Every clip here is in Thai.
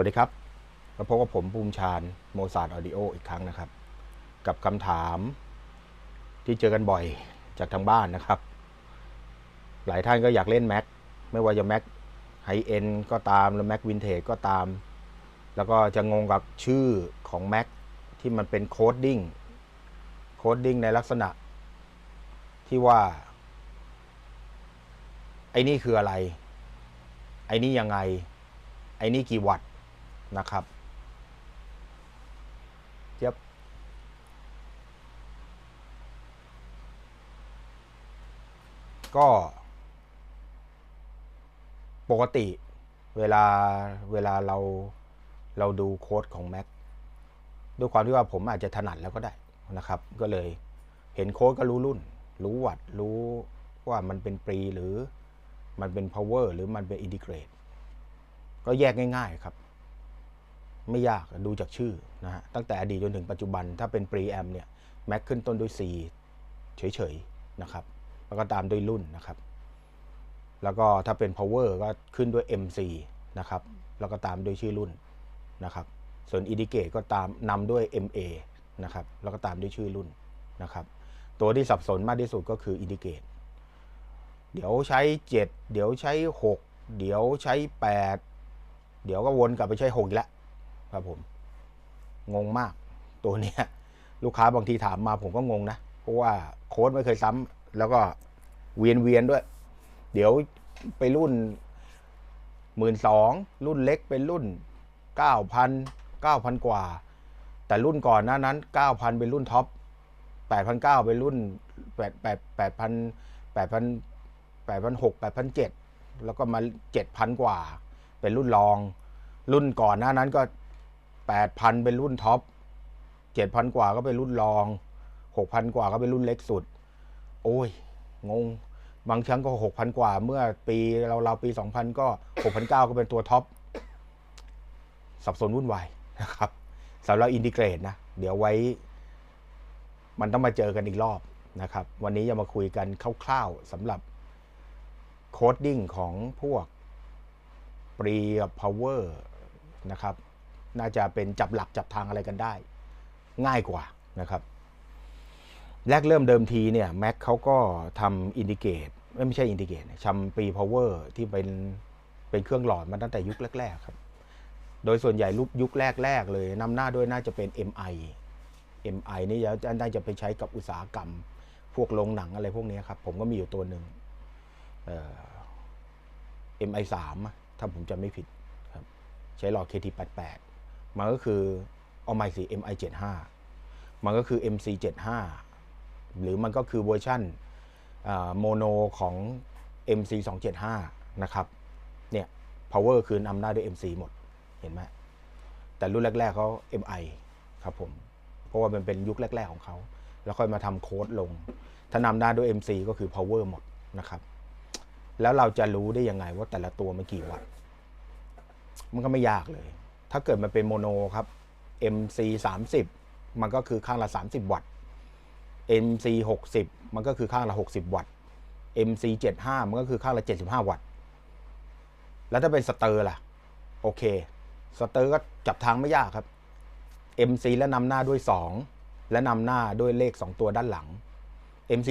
วัสดีครับมาพบกับผมภูมิชาญโมซาร์ออดิโออีกครั้งนะครับ กับคำถามที่เจอกันบ่อยจากทางบ้านนะครับ หลายท่านก็อยากเล่น Mac ไม่ว่าจะ Mac ไฮเอ็นก็ตามหรือ Mac วินเทจก็ตาม แล้วก็จะงงกับชื่อของ Mac ที่มันเป็นโคดดิ้งโคดดิ้งในลักษณะ ที่ว่า ไอ้นี่คืออะไร ไอ้นี่ยังไง ไอ้นี่กี่วัตต์ นะครับเจ็บก็ ปกติเวลาเวลาเราเราดูโค้ดของ Mac ด้วยความที่ว่าผมอาจจะถนัดแล้วก็ได้นะครับ ก็เลยเห็นโค้ดก็รู้รุ่น รู้วัตต์รู้ว่ามันเป็นปรีหรือมันเป็น power หรือมันเป็น integrate ก็แยกง่าย ๆ ครับ ไม่ยากดูจากชื่อนะฮะตั้งแต่อดีตจนถึงปัจจุบันถ้าเป็น preamp เนี่ย Mac ขึ้นต้นด้วย C เฉยๆนะครับแล้วก็ตามด้วยรุ่นนะครับ แล้วก็ถ้าเป็น power ก็ขึ้นด้วย MC นะครับแล้วก็ตามด้วยชื่อรุ่นนะครับส่วน indicate ก็ตามนำด้วย MA นะครับแล้วก็ตามด้วยชื่อรุ่นนะครับตัวที่สับสนมากที่สุดก็คือ indicate เดี๋ยวใช้ 7 เดี๋ยวใช้ 6 เดี๋ยวใช้ 8 เดี๋ยวก็วนกลับไปใช้ 6 อีกแล้ว ครับผม งงมากตัวเนี้ย ลูกค้าบางทีถามมาผมก็งงนะ เพราะว่าโค้ดไม่เคยซ้ำแล้วก็เวียนเวียนด้วย เดี๋ยวไปรุ่นหมื่นสองรุ่นเล็กเป็นรุ่นเก้าพันเก้าพันกว่า แต่รุ่นก่อนหน้านั้นเก้าพันเป็นรุ่นท็อปแปดพันเก้าเป็นรุ่นแปดแปดแปดพันแปดพันแปดพันหกแปดพันเจ็ดแล้วก็มาเจ็ดพันกว่า เป็นรุ่นรอง รุ่นก่อนหน้านั้นก็ แปดพันเป็นรุ่นท็อปเจ็ดพันกว่าก็เป็นรุ่นรองหกพันกว่าก็เป็นรุ่นเล็กสุด โอ้ย งง บางครั้งก็หกพันกว่าเมื่อปีเราเราปีสองพันก็หกพันเก้าก็เป็นตัวท็อป สับสนวุ่นวายนะครับสำหรับอินทิเกรตนะ เดี๋ยวไว้ มันต้องมาเจอกันอีกรอบนะครับ วันนี้จะมาคุยกันคร่าวๆสำหรับโคดดิ้งของพวกปรีกับ power นะครับ น่าจะเป็นจับหลักจับทางอะไรกันได้ ง่ายกว่านะครับ แรกเริ่มเดิมทีเนี่ยแม็กเขาก็ทำอินดิเกตไม่ใช่อินดิเกตทำปีพาวเวอร์ที่เป็นเป็นเครื่องหลอดมาตั้งแต่ยุคแรก ๆ ครับ โดยส่วนใหญ่รูปยุคแรก ๆ เลยนำหน้าด้วยน่าจะเป็น MI MI นี่จะน่าจะไปใช้กับอุตสาหกรรม พวกโรงหนังอะไรพวกนี้ครับ ผมก็มีอยู่ตัวหนึ่งเอ่อ MI 3ถ้าผมจำไม่ผิดครับ ใช้หลอด KT88 มันก็คือเอาไม่สิ MI 75 มันก็คือ MC 75 หรือมันก็คือเวอร์ชันโมโนของ MC 275 นะครับ เนี่ย power คือนำหน้าด้วย MC หมด เห็นไหม แต่รุ่นแรก ๆเขา MI ครับผม เพราะว่ามันเป็นยุคแรก ๆ ของเขา แล้วค่อยมาทำโค้ดลง ถ้านำหน้าด้วย MC ก็คือ power หมดนะครับ แล้วเราจะรู้ได้ยังไงว่าแต่ละตัวมันกี่วัตต์ มันก็ไม่ยากเลย ถ้าเกิดมันเป็นโมโนครับ MC 30มันก็คือข้างละ 30 วัตต์ MC 60มันก็คือข้างละ 60 วัตต์ MC 75มันก็คือข้างละ 75 วัตต์ แล้วถ้าเป็นสเตอร์ล่ะ โอเค สเตอร์ก็จับทางไม่ยากครับ MC และนำหน้าด้วย 2 และนำหน้าด้วยเลข 2 ตัวด้านหลัง MC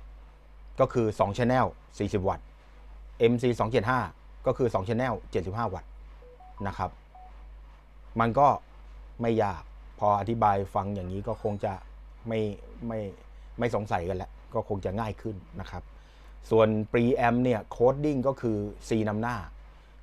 240 ก็คือ2 Channel 40 วัตต์ MC 275 ก็คือ2 Channel 75 วัตต์นะครับ มันก็ไม่ยาก พออธิบายฟังอย่างนี้ก็คงจะไม่ไม่ไม่สงสัยกันแล้ว ก็คงจะง่ายขึ้นนะครับ ส่วน preamp เนี่ยโคดดิ้งก็คือ C นำหน้า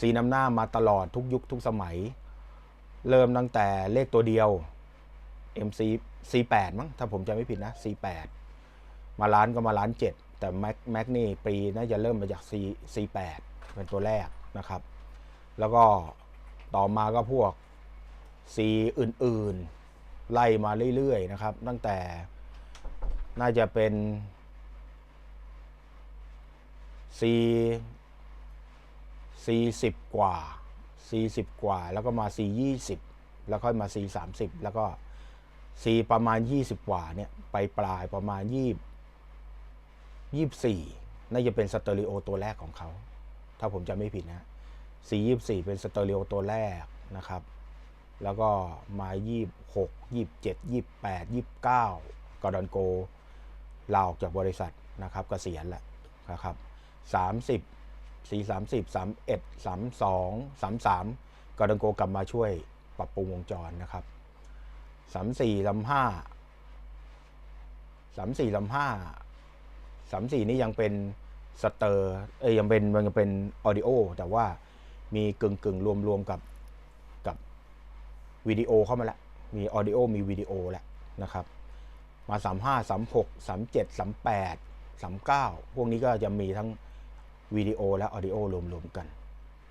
C นำหน้ามาตลอดทุกยุคทุกสมัย เริ่มตั้งแต่เลขตัวเดียว MC C8 มั้งถ้าผมจำไม่ผิดนะ C8 มาล้านก็มาล้านเจ็ดแต่ Mac Mac นี่ปีน่าจะเริ่มมาจาก C C8 เป็นตัวแรกนะครับ แล้วก็ต่อมาก็พวก C อื่นๆ ไล่มาเรื่อยๆนะครับ ตั้งแต่น่าจะเป็น C C 10กว่า C 10กว่า แล้วก็มา C 20แล้วค่อยมา C 30แล้วก็ C ประมาณ20กว่าเนี่ยไปปลายประมาณ20 24น่าจะเป็นสเตอริโอตัวแรกของเขา ถ้าผมจำไม่ผิดนะ C 24เป็นสเตอริโอตัวแรกนะครับ แล้วก็มายี่หกยี่เจ็ดยี่แปดยี่เก้ากอดอนโกลาออกจากบริษัทนะครับเกษียณแล้วนะครับสามสิบสี่สามสิบสามเอ็ดสามสองสามสามกอดอนโกกลับมาช่วยปรับปรุงวงจรนะครับสามสี่ลำห้าสามสี่ลำห้าสามสี่นี่ยังเป็นสเตอร์เอ้ยยังเป็นมันยังเป็นออดิโอแต่ว่ามีกึ่งกึ่งรวมรวมกับ วิดีโอเข้ามาแล้วมีออดิโอมีวิดีโอแล้วนะครับ มา 35 36 37 38 39 พวกนี้ก็จะมีทั้งวิดีโอและออดิโอรวมๆกัน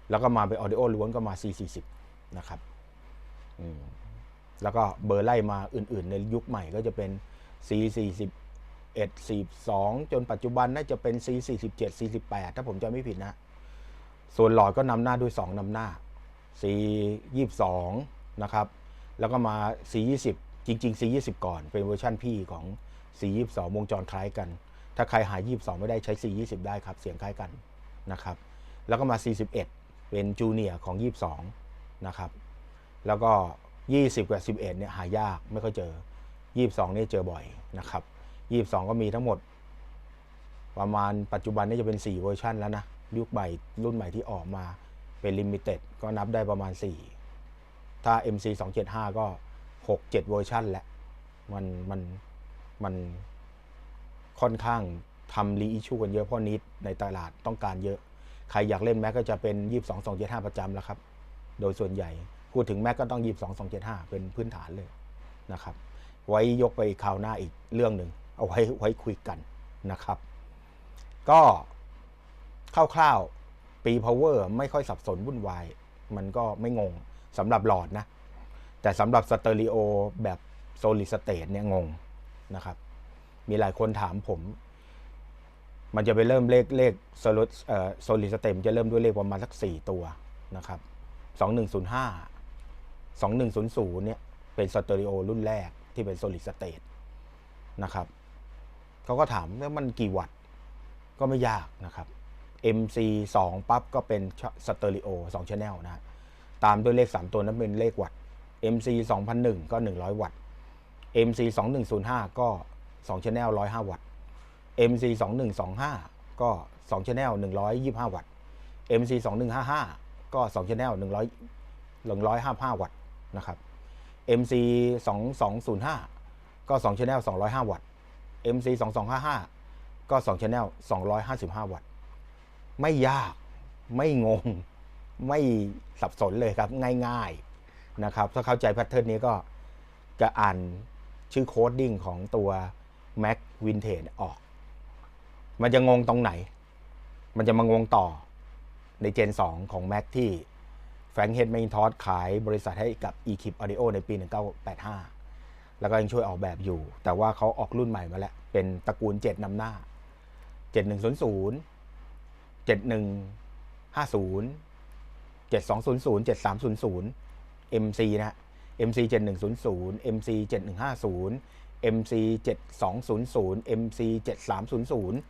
แล้วก็มาเป็นออดิโอล้วนก็มา C40 นะครับอืมแล้วก็เบอร์ไล่มาอื่นๆ ในยุคใหม่ก็จะเป็น C41 42 จนปัจจุบันน่าจะเป็น C47 C18 ถ้าผมจำไม่ผิดนะ ส่วนหลอดก็นำหน้าด้วย 2นำหน้า C22 นะครับ แล้วก็มา C20 จริง ๆ C20 ก่อน เป็นเวอร์ชั่นพี่ของ C22 วงจรคล้ายกัน ถ้าใครหา 22 ไม่ได้ใช้ C20 ได้ครับ เสียงคล้ายกันนะครับ แล้วก็มา C11 เป็นจูเนียร์ของ 22 นะครับ แล้วก็ 20 กับ 11 เนี่ยหายากไม่ค่อยเจอ 22เนี่ยเจอบ่อยนะครับ 22 ก็มีทั้งหมด ประมาณปัจจุบันนี่จะเป็น 4 เวอร์ชันแล้วนะยุคใหม่รุ่นใหม่ที่ออกมาเป็นลิมิเต็ดก็นับได้ประมาณ 4 ถ้า MC 275 ก็ 6 7 เวอร์ชันแหละ มันมันมันค่อนข้างทำรีอิชูกันเยอะเพราะนิดในตลาดต้องการเยอะ ใครอยากเล่นแม็กก็จะเป็น 22 275 ประจำแล้วครับ โดยส่วนใหญ่ พูดถึงแม็กก็ต้อง 22 275 เป็นพื้นฐานเลยนะครับ ไว้ยกไปคราวหน้าอีกเรื่องหนึ่ง เอาไว้ไว้คุยกันนะครับ ก็คร่าวๆปี power ไม่ค่อยสับสนวุ่นวาย มันก็ไม่งง สำหรับหลอดนะ แต่สำหรับสเตอริโอแบบ solid state เนี่ยงงนะครับ มีหลายคนถามผม มันจะไปเริ่มเลขเลข solid เอ่อ solid state มันจะเริ่มด้วยเลขประมาณสักสี่ตัวนะครับสองหนึ่งศูนย์ห้าสองหนึ่งศูนย์ศูนย์เนี่ยเป็นสเตอริโอรุ่นแรกที่เป็น solid state นะครับเขาก็ถามว่ามันกี่วัตต์ก็ไม่ยากนะครับ MC 2 ปั๊บก็เป็นสเตอริโอ2 channel นะ ตามด้วยเลข 3 ตัวนั้นเป็นเลขวัตต์ MC 2001 ก็ 100 วัตต์ MC 2105 ก็ 2 channel 105 วัตต์ MC 2125 ก็ 2 channel 125 วัตต์ MC 2155 ก็ 2 channel 100 155 วัตต์นะครับ MC 2205 ก็ 2 channel 205 วัตต์ MC 2255 ก็ 2 channel 255 วัตต์ ไม่ยาก ไม่งง ไม่สับสนเลยครับ ง่ายๆนะครับ ถ้าเข้าใจแพทเทิร์นนี้ก็จะอ่านชื่อโคดดิ้งของตัว Mac Vintage ออก มันจะงงตรงไหน มันจะมางงต่อในเจน 2 ของ Mac ที่แฟรงค์เฮดแมนทอสขายบริษัทให้กับ eKip Audio ในปี 1985 แล้วก็ยังช่วยออกแบบอยู่ แต่ว่าเขาออกรุ่นใหม่มาแล้ว เป็นตระกูล 7นำหน้า 7100 7150 7200 7300 MC นะ MC 7100 MC 7150 MC 7200 MC 7300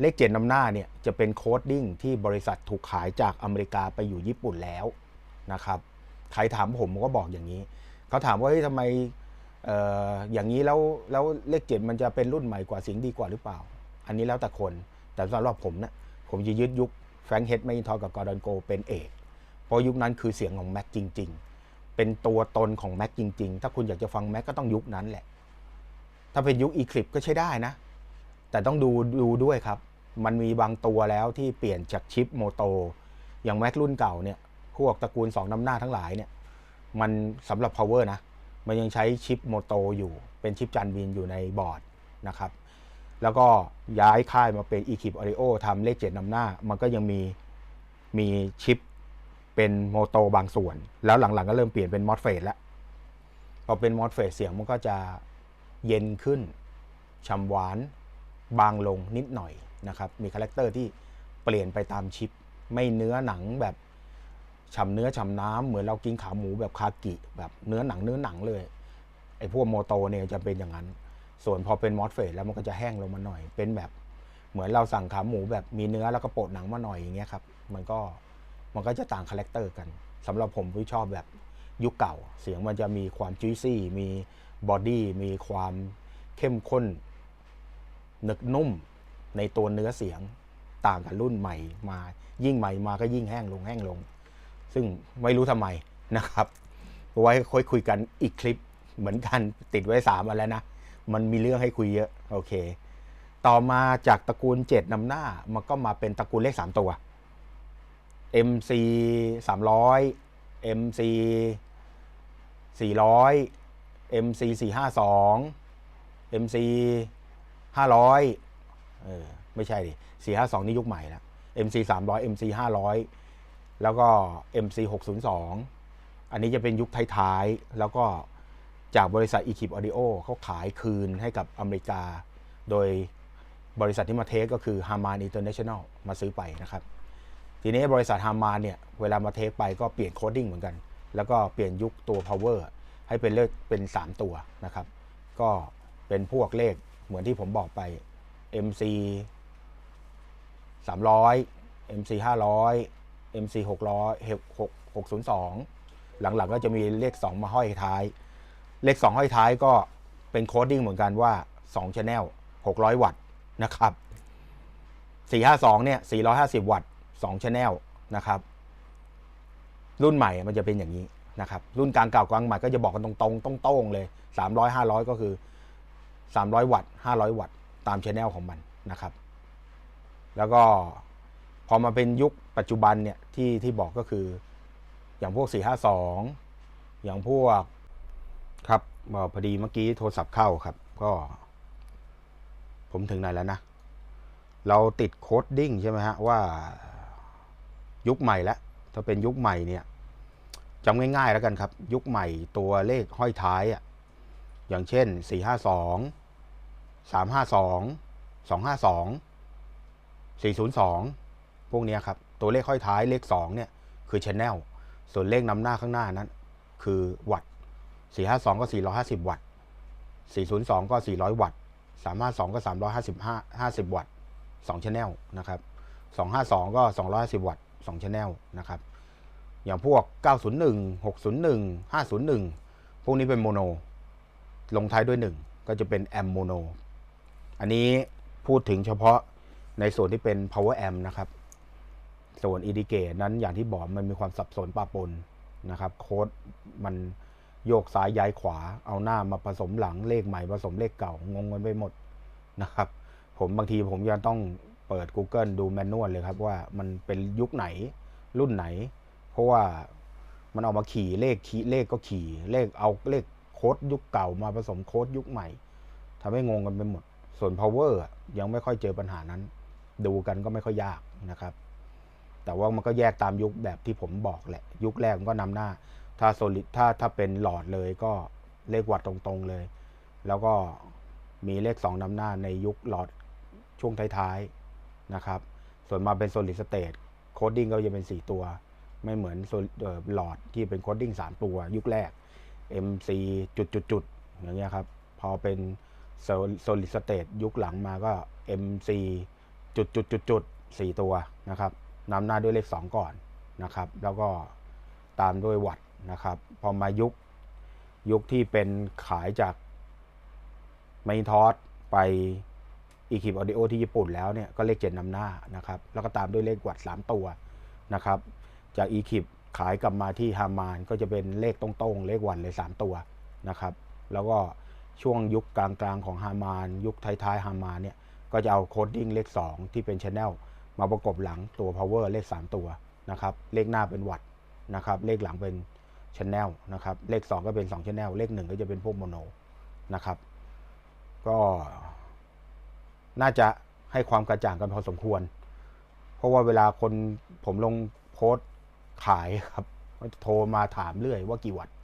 เลขเจ็ดนำหน้าเนี่ยจะเป็นโคดดิ้งที่บริษัทถูกขายจากอเมริกาไปอยู่ญี่ปุ่นแล้วนะครับใครถามผมผมก็บอกอย่างนี้ เขาถามว่าเฮ้ยทำไมเอออย่างนี้แล้วแล้วเลขเจ็ดมันจะเป็นรุ่นใหม่กว่าสียงดีกว่าหรือเปล่า อันนี้แล้วแต่คน แต่สำหรับผมนะผมจะยึดยุค แฟรงเฮดไม่ทอกับกอร์ดอนโกเป็นเอกเพราะยุคนั้นคือเสียงของแม็กจริง ๆ เป็นตัวตนของแม็กจริง ๆ ถ้าคุณอยากจะฟังแม็กก็ต้องยุคนั้นแหละ ถ้าเป็นยุคอีคลิปก็ใช้ได้นะ แต่ต้องดูดูด้วยครับ มันมีบางตัวแล้วที่เปลี่ยนจากชิปโมโต อย่างแม็กรุ่นเก่าเนี่ย พวกตระกูล 2น้ำหน้าทั้งหลายเนี่ย มันสำหรับ power นะ มันยังใช้ชิปโมโตอยู่ เป็นชิปจันวินอยู่ในบอร์ดนะครับ แล้วก็ย้ายค่ายมาเป็น eKip Audio ทำเลขเจ็ดนำหน้า มันก็ยังมีมีชิปเป็นโมโตบางส่วน แล้วหลังๆ ก็เริ่มเปลี่ยนเป็นมอสเฟสแล้วพอเป็นมอสเฟสเสียงมันก็จะเย็นขึ้นฉ่ำหวานบางลงนิดหน่อยนะครับ มีคาแรคเตอร์ที่เปลี่ยนไปตามชิป ไม่เนื้อหนังแบบฉ่ำเนื้อฉ่ำน้ำเหมือนเรากินขาหมูแบบคากิแบบเนื้อหนังเนื้อหนังเลยไอ้พวกโมโตเนี่ยจะเป็นอย่างนั้น ส่วนพอเป็นมอสเฟสแล้วมันก็จะแห้งลงมาหน่อย เป็นแบบเหมือนเราสั่งขาหมูแบบมีเนื้อแล้วก็โปะหนังมาหน่อยอย่างเงี้ยครับ มันก็มันก็จะต่างคาแรคเตอร์กันสำหรับผมที่ชอบแบบยุคเก่า เสียงมันจะมีความจุยซี่มีบอดี้มีความเข้มข้นหนึกนุ่มในตัวเนื้อเสียงต่างกับรุ่นใหม่มา ยิ่งใหม่มาก็ยิ่งแห้งลงแห้งลง ซึ่งไม่รู้ทำไมนะครับ ไว้ค่อยคุยกันอีกคลิปเหมือนกันติดไว้สามอันแล้วนะ มันมีเรื่องให้คุยเยอะโอเค ต่อมาจากตระกูล7นำหน้า มันก็มาเป็นตระกูลเลข3ตัว MC 300 MC 400 MC 452 MC 500เออไม่ใช่ดิ452นี่ยุคใหม่แล้ว MC 300 MC 500แล้วก็ MC 602 อันนี้จะเป็นยุคท้ายๆ แล้วก็ จากบริษัท Equip Audio เขาขายคืนให้กับอเมริกา โดยบริษัทที่มาเทคก็คือ Harman International มาซื้อไปนะครับ ทีนี้บริษัท Harman เนี่ย เวลามาเทคไปก็เปลี่ยนโคดดิ้งเหมือนกัน แล้วก็เปลี่ยนยุคตัว power ให้เป็นเลขเป็น 3 ตัวนะครับ ก็เป็นพวกเลขเหมือนที่ผมบอกไป MC 300 MC 500 MC 600 602 หลังๆก็จะมีเลข 2 มาห้อยท้าย เลข2ห้อยท้ายก็เป็นโคดดิ้งเหมือนกันว่า2 Channel 600 วัตต์นะครับ 452 เนี่ย 450 วัตต์2 Channel นะครับ รุ่นใหม่มันจะเป็นอย่างนี้นะครับ รุ่นกลางเก่ากลางใหม่ก็จะบอกกันตรงๆต้องโต้งๆเลย 300 500 ก็คือ 300 วัตต์500 วัตต์ตาม Channel ของมันนะครับ แล้วก็พอมาเป็นยุคปัจจุบันเนี่ยที่ที่บอกก็คือ อย่างพวก 452 อย่างพวก ครับเอ่อพอดีเมื่อกี้โทรศัพท์เข้าครับ ก็ ผมถึงไหนแล้วนะ เราติดโคดดิ้งใช่ไหมฮะ ว่ายุคใหม่แล้วถ้าเป็นยุคใหม่เนี่ยจำง่ายๆแล้วกันครับ ยุคใหม่ตัวเลขห้อยท้ายอะอย่างเช่น 452 352 252 402 พวกเนี้ยครับ ตัวเลขห้อยท้ายเลข 2 เนี่ย คือ Channel ส่วนเลขนำหน้าข้างหน้านั้น คือวัต 452 ก็ 450 วัตต์ 402 ก็ 400 วัตต์ 352 ก็ 355 50 วัตต์2 Channel นะครับ 252 ก็ 250 วัตต์2 Channel นะครับ อย่างพวก 901 601 501 พวกนี้เป็นโมโน ลงท้ายด้วย 1 ก็จะเป็นแอมโมโน อันนี้พูดถึงเฉพาะในส่วนที่เป็น power amp นะครับ ส่วน indicate นั้นอย่างที่บอกมันมีความสับสนปะปนนะครับ โค้ดมัน โยกซ้ายย้ายขวา เอาหน้ามาผสมหลังเลขใหม่ผสมเลขเก่างงกันไปหมดนะครับ ผมบางทีผมยังต้องเปิด Google ดูแมนนวลเลยครับว่ามันเป็นยุคไหนรุ่นไหน เพราะว่ามันเอามาขี่เลขขี่เลขก็ขี่เลขเอาเลขโค้ดยุคเก่ามาผสมโค้ดยุคใหม่ทำให้งงกันไปหมด ส่วน power ยังไม่ค่อยเจอปัญหานั้น ดูกันก็ไม่ค่อยยากนะครับ แต่ว่ามันก็แยกตามยุคแบบที่ผมบอกแหละ ยุคแรกมันก็นำหน้า ถ้าโซลิดถ้าถ้าเป็นหลอดเลยก็เลขวัดตรงๆเลย แล้วก็มีเลข 2นำหน้าในยุคหลอดช่วงท้ายๆนะครับ ส่วนมาเป็น solid state โคดดิ้งก็จะเป็น 4 ตัว ไม่เหมือนหลอดที่เป็นโคดดิ้ง3ตัว ยุคแรก MC จุดจุดจุดๆๆอย่างเงี้ยครับ พอเป็น Sol- solid state ยุคหลังมาก็ MC จุดจุดจุดจุดๆสี่ตัวนะครับนำหน้าด้วยเลข 2 ก่อนนะครับ แล้วก็ตามด้วยวัต นะครับ พอมายุคยุคที่เป็นขายจากไมทอสไปอีคิปออดิโอที่ญี่ปุ่นแล้วเนี่ยก็เลขเจ็ดนำหน้านะครับ แล้วก็ตามด้วยเลขวัตต์สามตัวนะครับ จากอีคิปขายกลับมาที่ฮามานก็จะเป็นเลขตรงๆ เลขวันเลย 3 ตัวนะครับ แล้วก็ช่วงยุคกลางๆของฮามาน ยุคท้ายๆฮามานเนี่ยก็จะเอาโคดดิ้งเลข 2 ที่เป็น Channel มาประกบหลังตัว power เลข 3 ตัวนะครับ เลขหน้าเป็นวัตนะครับ เลขหลังเป็น Channel นะครับ เลข 2 ก็เป็น2 Channel เลข 1 ก็จะเป็นพวกโมโนนะครับ ก็น่าจะให้ความกระจ่างกันพอสมควร เพราะว่าเวลาคนผมลงโพสต์ขายครับโทรมาถามเรื่อยว่ากี่วัตต์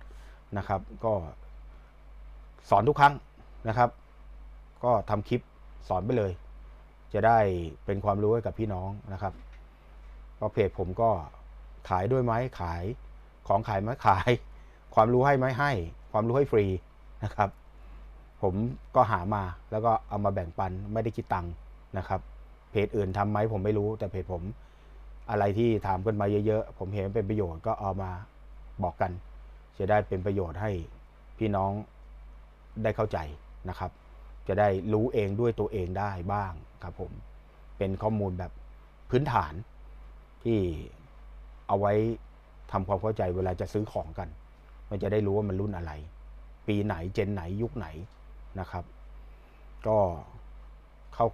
นะครับ ก็สอนทุกครั้งนะครับ ก็ทำคลิปสอนไปเลย จะได้เป็นความรู้ให้กับพี่น้องนะครับเพราะเพจผมก็ขายด้วยไหมขาย ของขายไหมขาย ความรู้ให้ไหมให้ ความรู้ให้ฟรีนะครับ ผมก็หามาแล้วก็เอามาแบ่งปันไม่ได้คิดตังค์นะครับ เพจอื่นทำไหมผมไม่รู้ แต่เพจผมอะไรที่ถามกันมาเยอะๆ ผมเห็นเป็นประโยชน์ก็เอามาบอกกัน จะได้เป็นประโยชน์ให้พี่น้องได้เข้าใจนะครับ จะได้รู้เองด้วยตัวเองได้บ้างครับผมเป็นข้อมูลแบบพื้นฐานที่เอาไว้ ทำความเข้าใจเวลาจะซื้อของกัน มันจะได้รู้ว่ามันรุ่นอะไร ปีไหนเจนไหนยุคไหนนะครับ ก็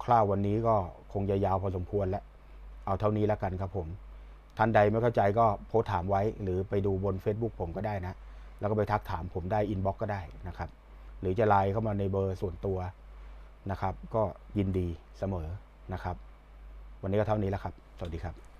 คร่าวๆวันนี้ก็คงจะยาวพอสมควรแล้วเอาเท่านี้แล้วกันครับผมท่านใดไม่เข้าใจก็โพสถามไว้ หรือไปดูบน Facebook ผมก็ได้นะ แล้วก็ไปทักถามผมได้อินบ็อกก็ได้นะครับ หรือจะไลน์เข้ามาในเบอร์ส่วนตัวนะครับ ก็ยินดีเสมอนะครับ วันนี้ก็เท่านี้แล้วครับ สวัสดีครับ